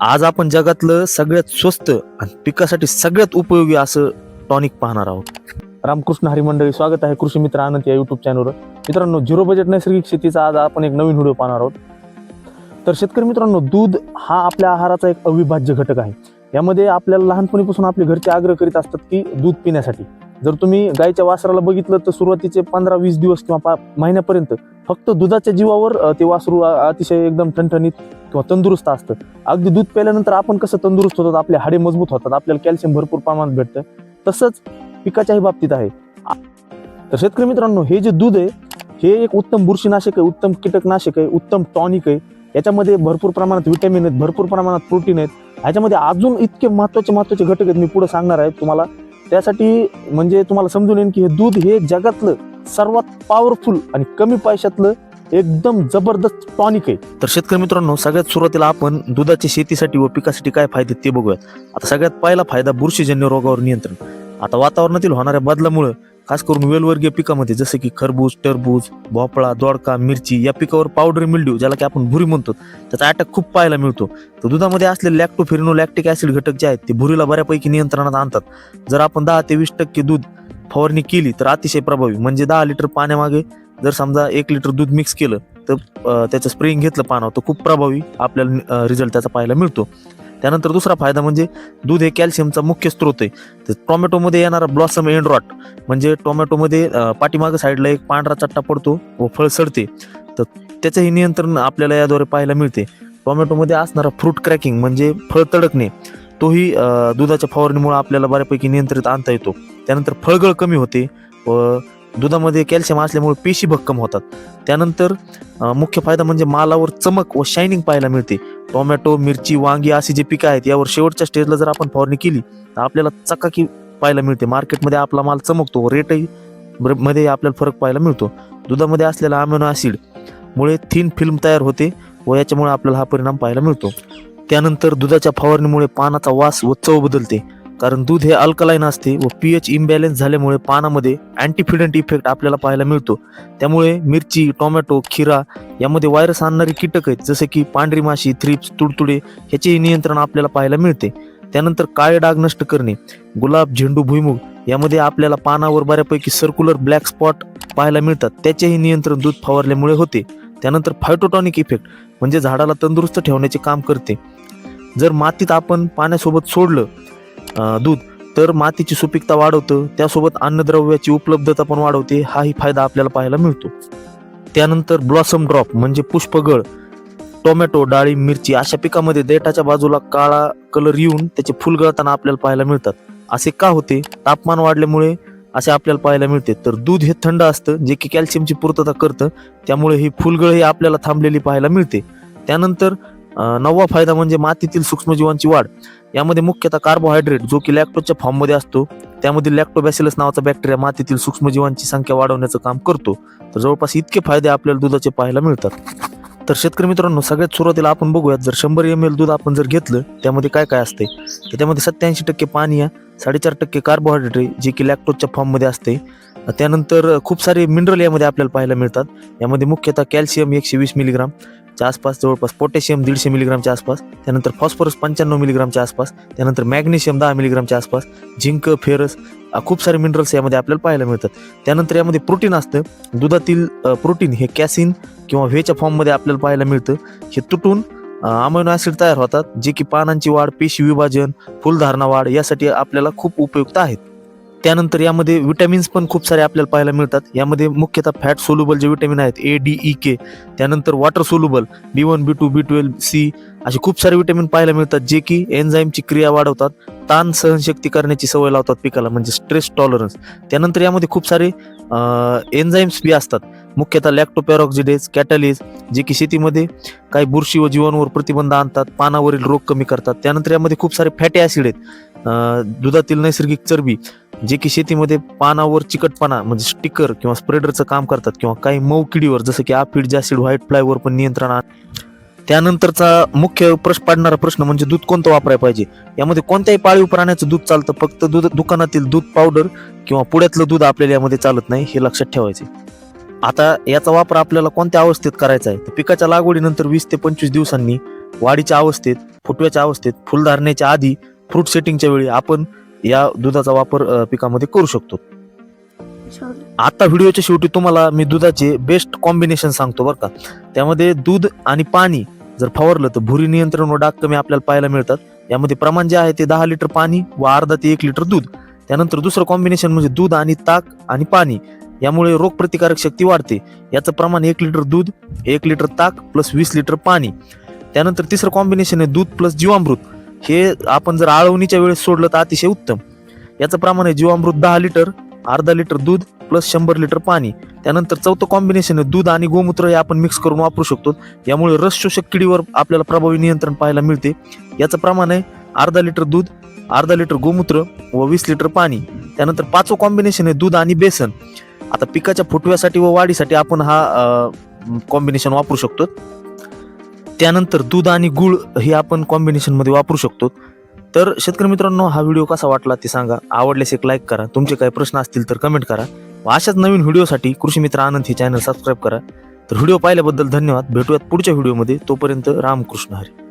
आज आपण जगातलं सगळ्यात स्वस्त आणि पिकासाठी सगळ्यात उपयोगी असं टॉनिक पाहणार आहोत. रामकृष्ण हरिमंडळी स्वागत आहे कृषी मित्र आनंद या युट्यूब चॅनलवर मित्रांनो झिरो बजेट नैसर्गिक शेतीचा आज आपण एक नवीन व्हिडिओ पाहणार आहोत. तर शेतकरी मित्रांनो दूध हा आपल्या आहाराचा एक अविभाज्य घटक आहे. यामध्ये आपल्याला लहानपणीपासून आपले घरचे आग्रह करीत असतात की दूध पिण्यासाठी. जर तुम्ही गायच्या वासराला बघितलं तर सुरुवातीचे पंधरा वीस दिवस किंवा पा महिन्यापर्यंत फक्त दुधाच्या जीवावर ते वासरू अतिशय एकदम ठणठणीत किंवा तंदुरुस्त असतं. अगदी दूध प्यायल्यानंतर आपण कसं तंदुरुस्त होतात आपले हाडे मजबूत होतात आपल्याला कॅल्शियम भरपूर प्रमाणात भेटतं. तसंच पिकाच्याही बाबतीत आहे. तर शेतकरी मित्रांनो हे जे दूध आहे हे एक उत्तम बुरशीनाशक आहे उत्तम कीटकनाशक आहे उत्तम टॉनिक आहे. याच्यामध्ये भरपूर प्रमाणात विटॅमिन आहेत भरपूर प्रमाणात प्रोटीन आहेत. ह्याच्यामध्ये अजून इतके महत्त्वाचे महत्त्वाचे घटक आहेत मी पुढे सांगणार आहे तुम्हाला. त्यासाठी म्हणजे तुम्हाला समजून येईल की हे दूध हे जगातलं सर्वात पॉवरफुल आणि कमी पैशातलं एकदम जबरदस्त टॉनिक आहे. तर शेतकरी मित्रांनो सगळ्यात सुरुवातीला आपण दुधाच्या शेतीसाठी व पिकासाठी काय फायदे ते बघूयात. आता सगळ्यात पहिला फायदा बुरशीजन्य रोगावर नियंत्रण. आता वातावरणातील होणाऱ्या बदलामुळे खास करून वेलवर्गीय पिकामध्ये जसे की खरबूज टरबूज भोपळा दोडका मिरची या पिकावर पावडर मिल्ड्यू ज्याला की आपण भुरी म्हणतो त्याचा अटॅक खूप पाहायला मिळतो. तर दुधामध्ये असलेले लॅक्टोफेरिनो लॅक्टिक ऍसिड घटक जे आहेत ते भुरीला बऱ्यापैकी नियंत्रणात आणतात. जर आपण दहा ते वीस टक्के दूध फवारणी केली तर अतिशय प्रभावी. म्हणजे दहा लिटर पाण्यामागे जर समजा एक लिटर दूध मिक्स केलं तर त्याचं स्प्रेइंग घेतलं पानावर तर खूप प्रभावी आपल्याला रिझल्ट त्याचा पाहायला मिळतो. त्यानंतर दुसरा फायदा म्हणजे दूध हे कॅल्शियमचा मुख्य स्रोत आहे. तर टोमॅटोमध्ये येणारा ब्लॉसम एंड्रॉट म्हणजे टोमॅटोमध्ये पाठीमागं साईडला एक पांढरा चट्टा पडतो व फळ सडते. तर त्याचंही नियंत्रण आपल्याला याद्वारे पाहायला मिळते. टोमॅटोमध्ये असणारा फ्रूट क्रॅकिंग म्हणजे फळ तडकणे तोही दुधाच्या फवारणीमुळे आपल्याला बऱ्यापैकी नियंत्रित आणता येतो. त्यानंतर फळगळ कमी होते व दुधामध्ये कॅल्शियम असल्यामुळे पेशी भक्कम होतात. त्यानंतर मुख्य फायदा म्हणजे मालावर चमक व शायनिंग पाहायला मिळते. टोमॅटो मिरची वांगी अशी जे पिकं आहेत यावर शेवटच्या स्टेजला जर आपण फवारणी केली तर आपल्याला चकाकी पाहायला मिळते. मार्केटमध्ये आपला माल चमकतो व रेटही मध्ये आपल्याला फरक पाहायला मिळतो. दुधामध्ये असलेला अमिनो ॲसिड मुळे थिन फिल्म तयार होते व याच्यामुळे आपल्याला हा परिणाम पाहायला मिळतो. त्यानंतर दुधाच्या फवारणीमुळे पानाचा वास व चव बदलते. कारण दूध हे अल्कलाईन असते व पीएच इम्बॅलन्स झाल्यामुळे पानामध्ये अँटीफिडंट इफेक्ट आपल्याला पाहायला मिळतो. त्यामुळे मिरची टोमॅटो खिरा यामध्ये व्हायरस आणणारे कीटक आहेत जसे की पांढरी माशी थ्रिप्स तुडतुडे ह्याचेही नियंत्रण आपल्याला पाहायला मिळते. त्यानंतर काळे डाग नष्ट करणे गुलाब झेंडू भुईमुग यामध्ये आपल्याला पानावर बऱ्यापैकी सर्क्युलर ब्लॅक स्पॉट पाहायला मिळतात. त्याचेही नियंत्रण दूध फवारल्यामुळे होते. त्यानंतर फायटोटॉनिक इफेक्ट म्हणजे झाडाला तंदुरुस्त ठेवण्याचे काम करते. जर मातीत आपण पाण्यासोबत सोडलं दूध. तर मातीची सुपीकता वाढवतं त्यासोबत अन्नद्रव्याची उपलब्धता पण वाढवते हाही फायदा आपल्याला पाहायला मिळतो. त्यानंतर ब्लॉसम ड्रॉप म्हणजे पुष्पगळ. टोमॅटो डाळी मिरची अशा पिकामध्ये देठाच्या बाजूला काळा कलर येऊन त्याचे फुल गळताना आपल्याला पाहायला मिळतात. असे का होते? तापमान वाढल्यामुळे असे आपल्याला पाहायला मिळते. तर दूध हे थंड असतं जे की कॅल्शियमची पूर्तता करतं त्यामुळे ही फुलगळ ही आपल्याला थांबलेली पाहायला मिळते. त्यानंतर नववा फायदा म्हणजे मातीतील सूक्ष्मजीवांची वाढ. यामध्ये मुख्यतः कार्बोहायड्रेट जो की लॅक्टोजच्या फॉर्ममध्ये असतो त्यामध्ये लॅक्टोबॅसिलस नावाचा बॅक्टेरिया मातीतील सूक्ष्मजीवांची संख्या वाढवण्याचं काम करतो. तर जवळपास इतके फायदे आपल्याला दुधाचे पाहायला मिळतात. तर शेतकरी मित्रांनो सगळ्यात सुरुवातीला आपण बघूयात जर शंभर एम एल दूध आपण जर घेतलं त्यामध्ये काय काय असते तर त्यामध्ये सत्याऐंशी टक्के पाणी आहे साडेचार टक्के कार्बोहायड्रेट जे की लॅक्टोजच्या फॉर्ममध्ये असते त्यानंतर खूप सारे मिनरल यामध्ये आपल्याला पाहायला मिळतात. यामध्ये मुख्यतः कॅल्शियम एकशे वीस मिलीग्राम च्या आसपास जवळपास पोटॅशियम दीडशे मिलीग्रामच्या आसपास त्यानंतर फॉस्फरस पंच्याण्णव मिलीग्रामच्या आसपास त्यानंतर मॅग्नेशियम दहा मिलीग्रामच्या आसपास झिंक फेरस खूप सारे मिनरल्स यामध्ये आपल्याला पाहायला मिळतात. त्यानंतर यामध्ये प्रोटीन असतं. दुधातील प्रोटीन हे कॅसिन किंवा व्हेच्या फॉर्ममध्ये आपल्याला पाहायला मिळतं. हे तुटून अमायनो ॲसिड तयार होतात जे की पानांची वाढ पेशी विभाजन फुलधारणा वाढ यासाठी आपल्याला खूप उपयुक्त आहेत. त्यानंतर यामध्ये विटॅमिन्स पण खूप सारे आपल्याला पाहायला मिळतात. यामध्ये मुख्यतः फॅट सोल्युबल जे विटॅमिन आहेत ए डी ई के त्यानंतर water soluble B one B two B twelve C असे खूप सारे विटॅमिन पाहायला मिळतात जे की एन्झाईमची क्रिया वाढवतात ताण सहनशक्ती करण्याची सवय लावतात पिकाला म्हणजे स्ट्रेस टॉलरन्स त्यानंतर यामध्ये खूप सारे एन्झाईम्स बी असतात. मुख्यतः लॅक्टोपॅरॉक्झिडेज कॅटॅलिज जे की शेतीमध्ये काही बुरशी व जीवांवर प्रतिबंध आणतात पानावरील रोग कमी करतात. त्यानंतर यामध्ये खूप सारे फॅटी ॲसिड आहेत. दुधातील नैसर्गिक चरबी जे की शेतीमध्ये पानावर चिकटपणा म्हणजे स्टिकर किंवा स्प्रेडरचं काम करतात किंवा काही मऊ किडीवर जसं की आफिड जासिड व्हाईट फ्लायवर पण नियंत्रण त्यानंतरचा मुख्य प्रश्न पाडणारा प्रश्न म्हणजे दूध कोणतं वापरायला पाहिजे? यामध्ये कोणत्याही पाळीव प्राण्याचं दूध चालतं फक्त दूध दुकानातील दूध पावडर किंवा पुड्यातलं दूध आपल्याला यामध्ये चालत नाही हे लक्षात ठेवायचे आता याचा वापर आपल्याला कोणत्या अवस्थेत करायचा आहे? तर पिकाच्या लागवडीनंतर वीस ते पंचवीस दिवसांनी वाढीच्या अवस्थेत फुटव्याच्या अवस्थेत फुलधारणेच्या आधी फ्रूट सेटिंगच्या वेळी आपण या दुधाचा वापर अ, पिकामध्ये करू शकतो. आता व्हिडिओच्या शेवटी तुम्हाला मी दुधाचे बेस्ट कॉम्बिनेशन सांगतो बरं का. त्यामध्ये दूध आणि पाणी जर फवारलं तर भुरी नियंत्रण व डाग कमी आपल्याला पाहायला मिळतात. यामध्ये प्रमाण जे आहे ते दहा लिटर पाणी व अर्धा ते एक लिटर दूध. त्यानंतर दुसरं कॉम्बिनेशन म्हणजे दूध आणि ताक आणि पाणी. यामुळे रोगप्रतिकारक शक्ती वाढते. याचं प्रमाण एक लिटर दूध एक लिटर ताक प्लस वीस लिटर पाणी. त्यानंतर तिसरं कॉम्बिनेशन आहे दूध प्लस जीवामृत. हे आपण जर आळवणीच्या वेळेस सोडलं तर अतिशय उत्तम. याचं प्रमाण आहे जीवामृत दहा लिटर अर्धा लिटर दूध प्लस शंभर लिटर पाणी. त्यानंतर चौथं कॉम्बिनेशन आहे दूध आणि गोमूत्र हे आपण मिक्स करून वापरू शकतो. यामुळे रस शोषक किडीवर आपल्याला प्रभावी नियंत्रण पाहायला मिळते. याचं प्रमाण आहे अर्धा लिटर दूध अर्धा लिटर गोमूत्र व वीस लिटर पाणी. त्यानंतर पाचवं कॉम्बिनेशन आहे दूध आणि बेसन. आता पिकाच्या फुटव्यासाठी व वाढीसाठी आपण हा कॉम्बिनेशन वापरू शकतो. त्यानंतर दूध आणि गुळ हे आपण कॉम्बिनेशनमध्ये वापरू शकतो. तर शेतकरी मित्रांनो हा व्हिडिओ कसा वाटला ते सांगा. आवडल्यास एक लाईक करा. तुमचे काही प्रश्न असतील तर कमेंट करा. व अशाच नवीन व्हिडिओसाठी कृषी मित्र आनंद हे चॅनल सबस्क्राईब करा. तर व्हिडिओ पाहिल्याबद्दल धन्यवाद. भेटूयात पुढच्या व्हिडिओमध्ये तोपर्यंत रामकृष्ण हरी.